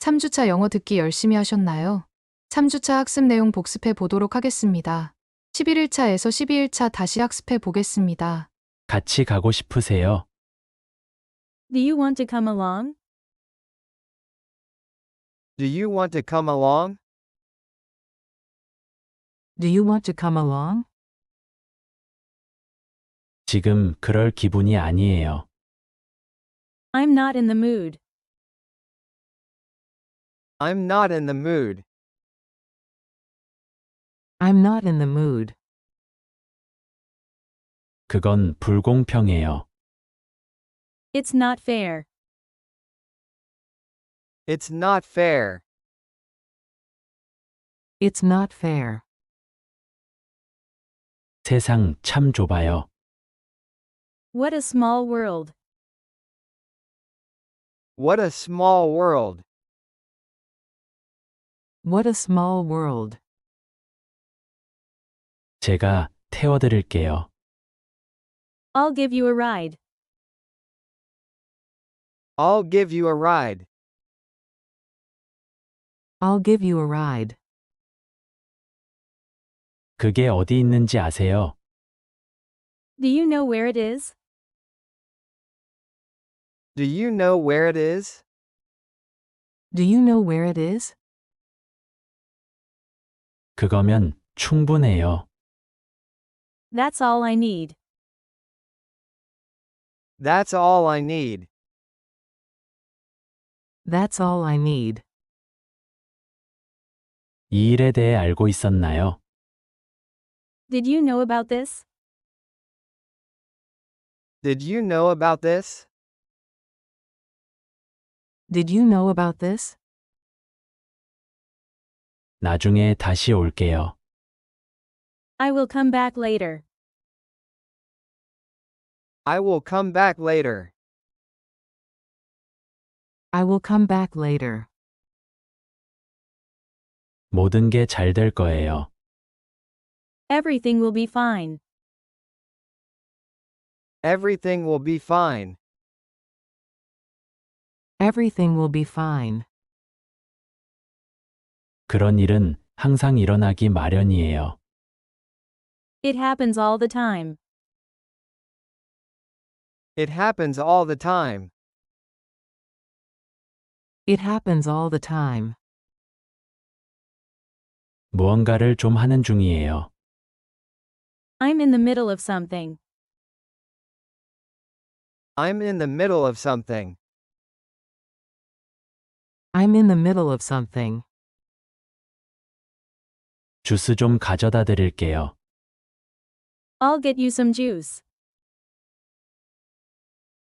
3주차 영어 듣기 열심히 하셨나요? 3주차 학습 내용 복습해 보도록 하겠습니다. 11일차에서 12일차 다시 학습해 보겠습니다. 같이 가고 싶으세요? Do you want to come along? Do you want to come along? Do you want to come along? 지금 그럴 기분이 아니에요. I'm not in the mood. I'm not in the mood. I'm not in the mood. 그건 불공평해요. It's not fair. It's not fair. It's not fair. 세상 참 좁아요. What a small world. What a small world. What a small world. 제가 태워드릴게요. I'll give you a ride. I'll give you a ride. I'll give you a ride. 그게 어디 있는지 아세요? Do you know where it is? Do you know where it is? Do you know where it is? 그거면 충분해요. That's all I need. That's all I need. That's all I need. 이 일에 대해 알고 있었나요? Did you know about this? Did you know about this? Did you know about this? 나중에 다시 올게요. I will come back later. I will come back later. I will come back later. 모든 게 잘 될 거예요. Everything will be fine. Everything will be fine. Everything will be fine. 그런 일은 항상 일어나기 마련이에요. It happens all the time. It happens all the time. It happens all the time. 무언가를 좀 하는 중이에요. I'm in the middle of something. I'm in the middle of something. I'm in the middle of something. 주스 좀 가져다 드릴게요. I'll get you some juice.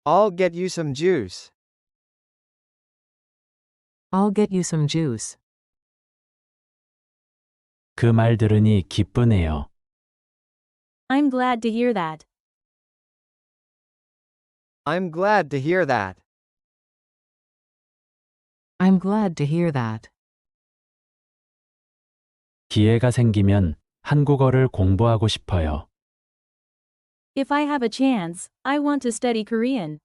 I'll get you some juice. I'll get you some juice. 그 말 들으니 기쁘네요. I'm glad to hear that. I'm glad to hear that. I'm glad to hear that. 기회가 생기면 한국어를 공부하고 싶어요. If I have a chance, I want to study Korean.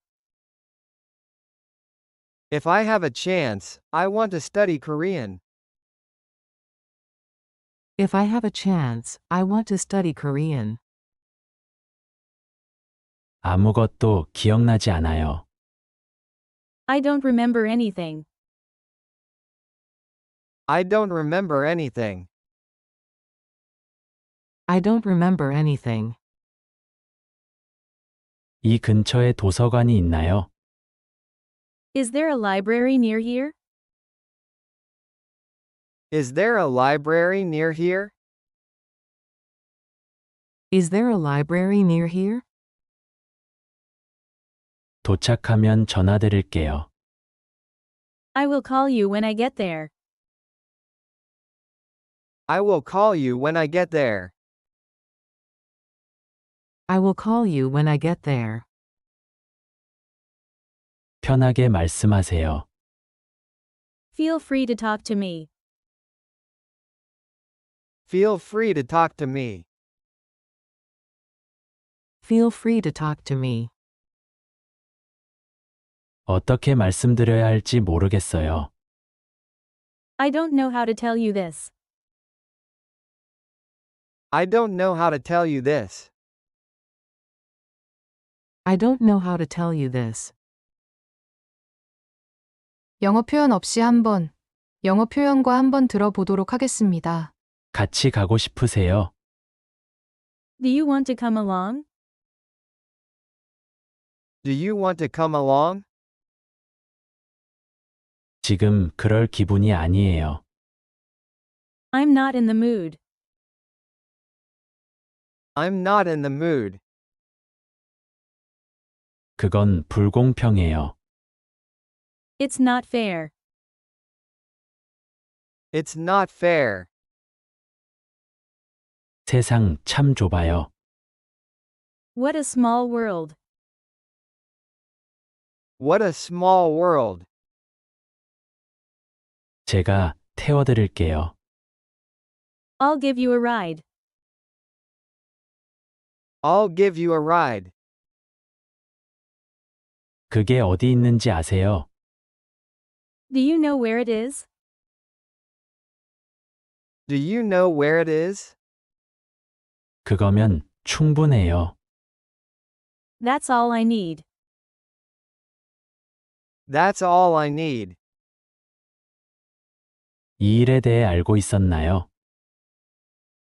If I have a chance, I want to study Korean. If I have a chance, I want to study Korean. 아무것도 기억나지 않아요. I don't remember anything. I don't remember anything. I don't remember anything. 이 근처에 도서관이 있나요? Is there a library near here? Is there a library near here? Is there a library near here? 도착하면 전화드릴게요. I will call you when I get there. I will call you when I get there. I will call you when I get there. 편하게 말씀하세요. Feel free to talk to me. Feel free to talk to me. Feel free to talk to me. 어떻게 말씀드려야 할지 모르겠어요. I don't know how to tell you this. I don't know how to tell you this. I don't know how to tell you this. 영어 표현 없이 한번 영어 표현과 한번 들어보도록 하겠습니다. 같이 가고 싶으세요? Do you want to come along? Do you want to come along? 지금 그럴 기분이 아니에요. I'm not in the mood. I'm not in the mood. 그건 불공평해요. It's not fair. It's not fair. 세상 참 좁아요. What a small world. What a small world. 제가 태워드릴게요. I'll give you a ride. I'll give you a ride. 그게 어디 있는지 아세요? Do you know where it is? Do you know where it is? 그거면 충분해요. That's all I need. That's all I need. 이 일에 대해 알고 있었나요?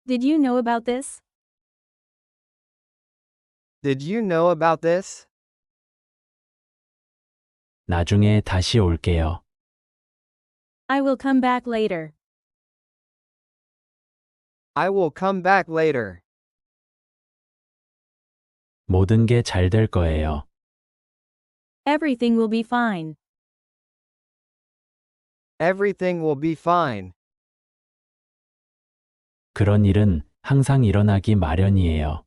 Did you know about this? Did you know about this? 나중에 다시 올게요. I will come back later. I will come back later. 모든 게 잘 될 거예요. Everything will be fine. Everything will be fine. 그런 일은 항상 일어나기 마련이에요.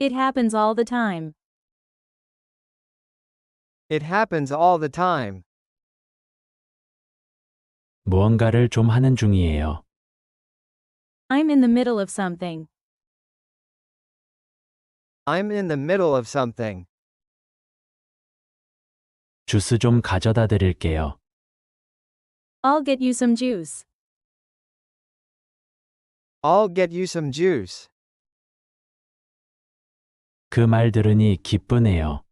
It happens all the time. It happens all the time. 무언가를 좀 하는 중이에요. I'm in the middle of something. I'm in the middle of something. 주스 좀 가져다 드릴게요. I'll get you some juice. I'll get you some juice. 그 말 들으니 기쁘네요.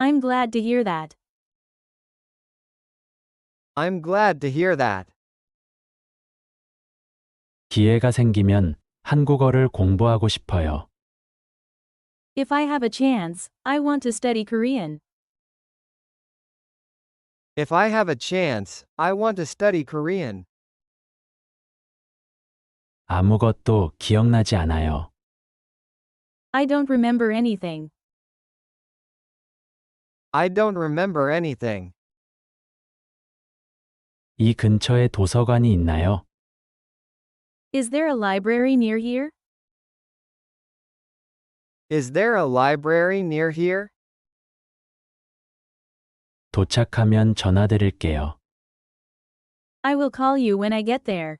I'm glad to hear that. I'm glad to hear that. 기회가 생기면 한국어를 공부하고 싶어요. If I have a chance, I want to study Korean. If I have a chance, I want to study Korean. 아무것도 기억나지 않아요. I don't remember anything. I don't remember anything. 이 근처에 도서관이 있나요? Is there a library near here? Is there a library near here? 도착하면 전화 드릴게요. I will call you when I get there.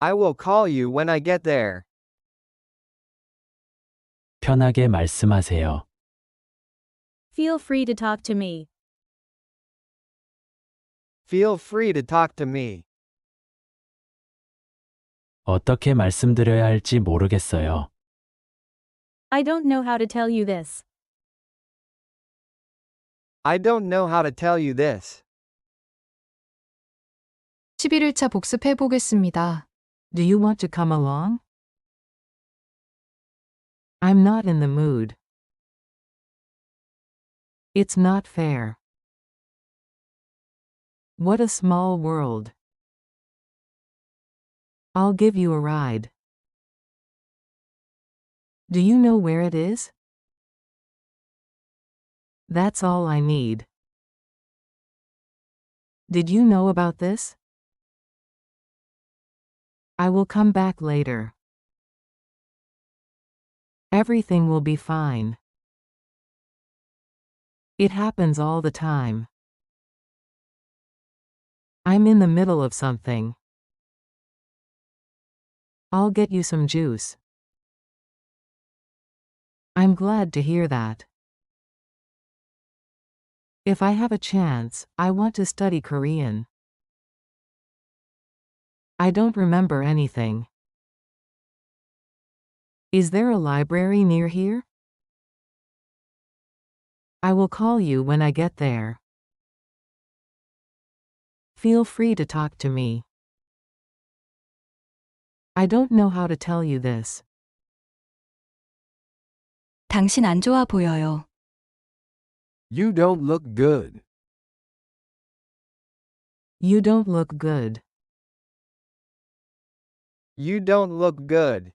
I will call you when I get there. 편하게 말씀하세요. Feel free to talk to me. Feel free to talk to me. 어떻게 말씀드려야 할지 모르겠어요. I don't know how to tell you this. I don't know how to tell you this. 11일차 복습해 보겠습니다. Do you want to come along? I'm not in the mood. It's not fair. What a small world. I'll give you a ride. Do you know where it is? That's all I need. Did you know about this? I will come back later. Everything will be fine. It happens all the time. I'm in the middle of something. I'll get you some juice. I'm glad to hear that. If I have a chance, I want to study Korean. I don't remember anything. Is there a library near here? I will call you when I get there. Feel free to talk to me. I don't know how to tell you this. 당신 안 좋아 보여요. You don't look good. You don't look good. You don't look good.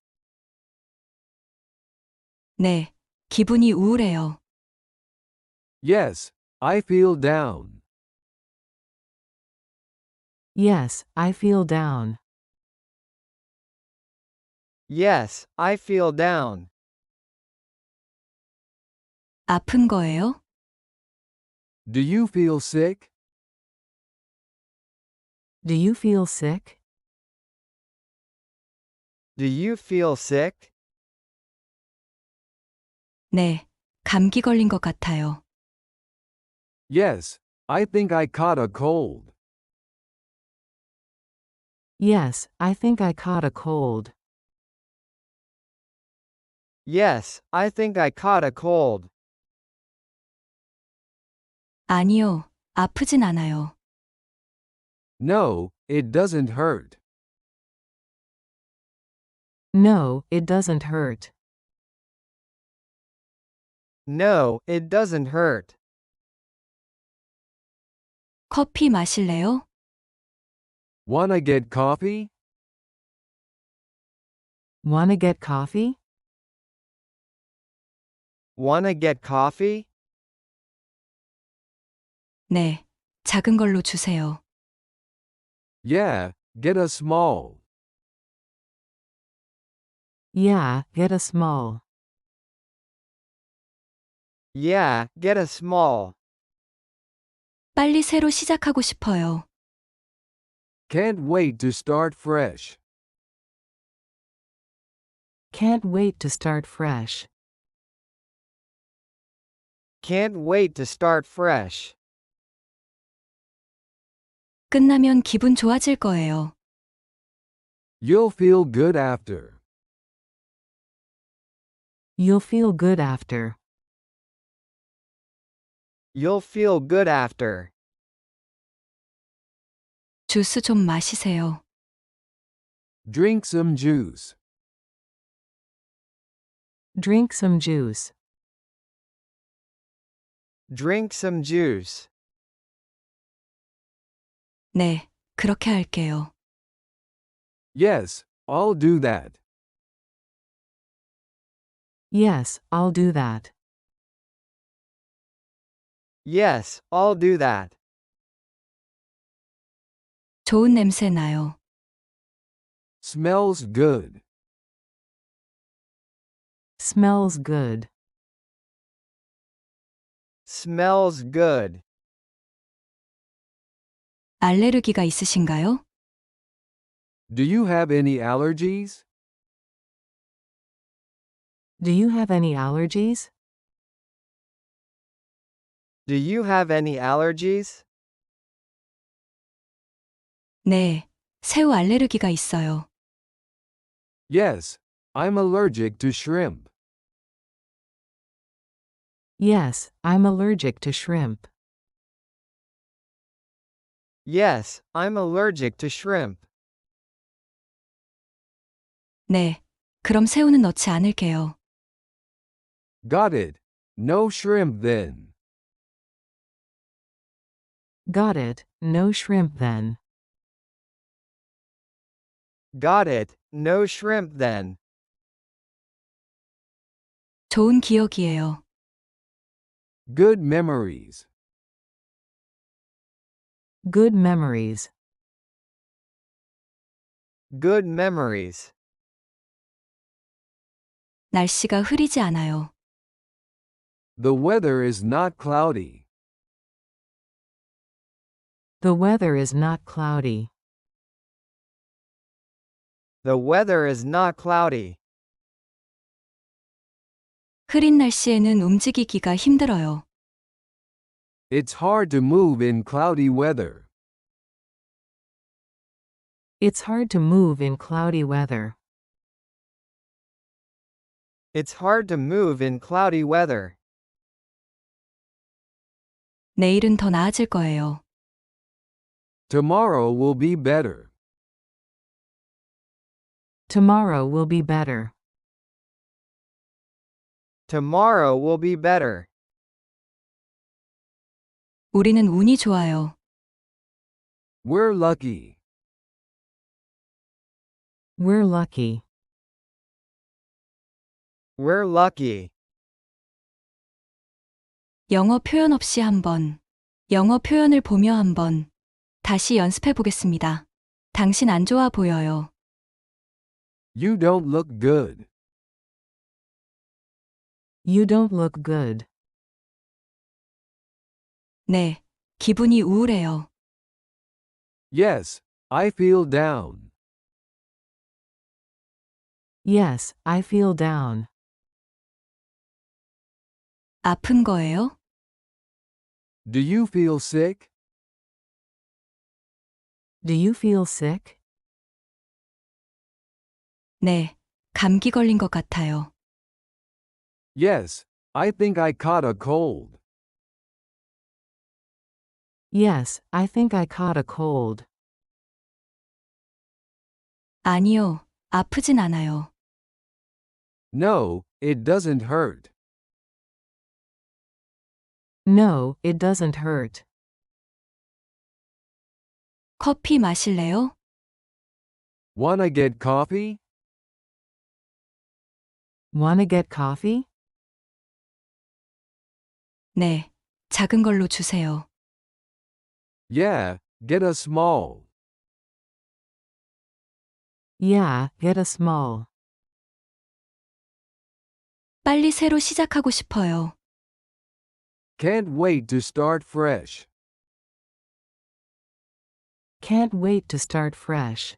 네, 기분이 우울해요. Yes, I feel down. Yes, I feel down. Yes, I feel down. 아픈 거예요? Do you feel sick? Do you feel sick? Do you feel sick? 네, 감기 걸린 것 같아요. Yes, I think I caught a cold. Yes, I think I caught a cold. Yes, I think I caught a cold. 아니요, 아프진 않아요. No, it doesn't hurt. No, it doesn't hurt. No, it doesn't hurt. 커피 마실래요? Wanna get coffee? Wanna get coffee? Wanna get coffee? 네, 작은 걸로 주세요. Yeah, get a small. Yeah, get a small. Yeah, get a small. 빨리 새로 시작하고 싶어요. Can't wait to start fresh. Can't wait to start fresh. Can't wait to start fresh. 끝나면 기분 좋아질 거예요. You'll feel good after. You'll feel good after. You'll feel good after. 주스 좀 마시세요. Drink some juice. Drink some juice. Drink some juice. 네, 그렇게 할게요. Yes, I'll do that. Yes, I'll do that. Yes, I'll do that. 좋은 냄새 나요. Smells good. Smells good. Smells good. 알레르기가 있으신가요? Do you have any allergies? Do you have any allergies? Do you have any allergies? 네, 새우 알레르기가 있어요. Yes, I'm allergic to shrimp. Yes, I'm allergic to shrimp. Yes, I'm allergic to shrimp. 네, 그럼 새우는 넣지 않을게요. Got it. No shrimp then. Got it, no shrimp then. Got it. No shrimp then. 좋은 기억이에요. Good memories. Good memories. Good memories. 날씨가 흐리지 않아요. The weather is not cloudy. The weather is not cloudy. The weather is not cloudy. 흐린 날씨에는 움직이기가 힘들어요. It's hard to move in cloudy weather. It's hard to move in cloudy weather. It's hard to move in cloudy weather. 내일은 더 나아질 거예요. Tomorrow will be better. Tomorrow will be better. Tomorrow will be better. 우리는 운이 좋아요. We're lucky. We're lucky. We're lucky. 영어 표현 없이 한번. 영어 표현을 보며 한번. 다시 연습해 보겠습니다. 당신 안 좋아 보여요. You don't look good. You don't look good. 네, 기분이 우울해요. Yes, I feel down. Yes, I feel down. 아픈 거예요? Do you feel sick? Do you feel sick? 네, 감기 걸린 것 같아요. Yes, I think I caught a cold. Yes, I think I caught a cold. 아니요, 아프진 않아요. No, it doesn't hurt. No, it doesn't hurt. 커피 마실래요? Wanna get coffee? Wanna get coffee? 네, 작은 걸로 주세요. Yeah, get a small. Yeah, get a small. 빨리 새로 시작하고 싶어요. Can't wait to start fresh. Can't wait to start fresh.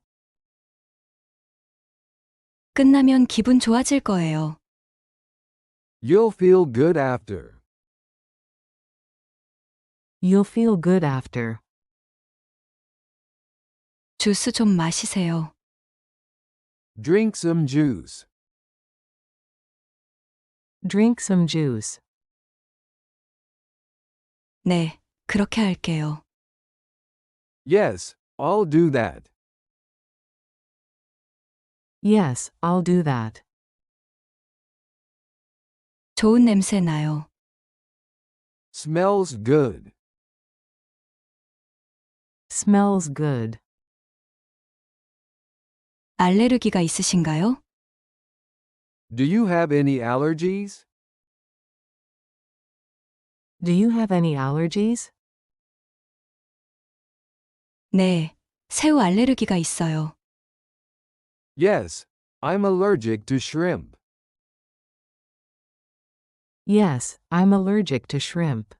끝나면 기분 좋아질 거예요. You'll feel good after. You'll feel good after. 주스 좀 마시세요. Drink some juice. Drink some juice. 네, 그렇게 할게요. Yes, I'll do that. Yes, I'll do that. 좋은 냄새 나요. Smells good. Smells good. 알레르기가 있으신가요? Do you have any allergies? Do you have any allergies? 네, 새우 알레르기가 있어요. Yes, I'm allergic to shrimp. Yes, I'm allergic to shrimp.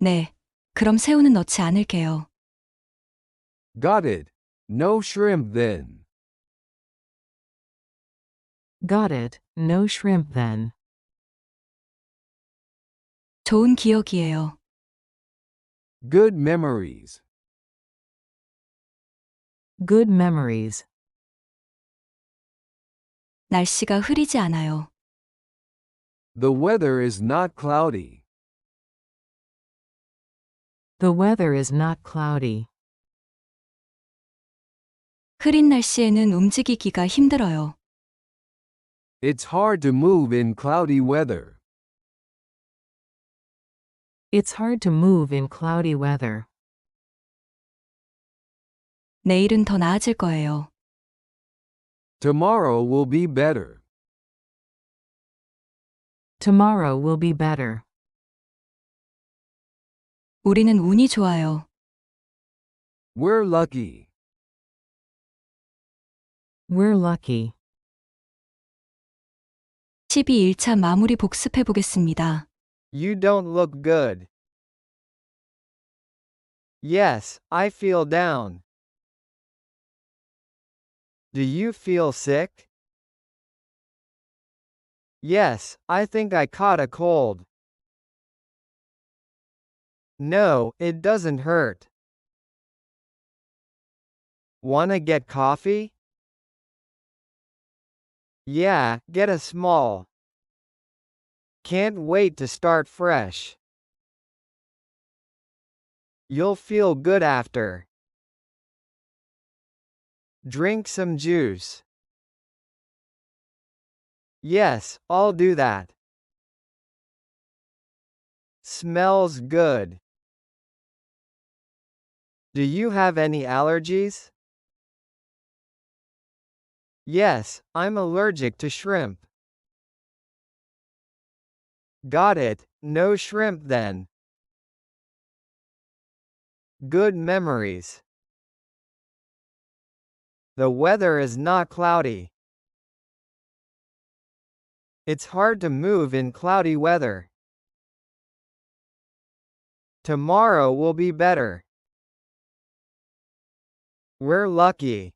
네, 그럼 새우는 넣지 않을게요. Got it. No shrimp then. Got it. No shrimp then. 좋은 기억이에요. Good memories. Good memories. 날씨가 흐리지 않아요. The weather is not cloudy. The weather is not cloudy. 흐린 날씨에는 움직이기가 힘들어요. It's hard to move in cloudy weather. It's hard to move in cloudy weather. 내일은 더 나아질 거예요. Tomorrow will be better. Tomorrow will be better. 우리는 운이 좋아요. We're lucky. We're lucky. 12일차 마무리 복습해 보겠습니다. You don't look good. Yes, I feel down. Do you feel sick? Yes, I think I caught a cold. No, it doesn't hurt. Wanna get coffee? Yeah, get a small. Can't wait to start fresh. You'll feel good after. Drink some juice. Yes, I'll do that. Smells good. Do you have any allergies? Yes, I'm allergic to shrimp. Got it, no shrimp then. Good memories. The weather is not cloudy. It's hard to move in cloudy weather. Tomorrow will be better. We're lucky.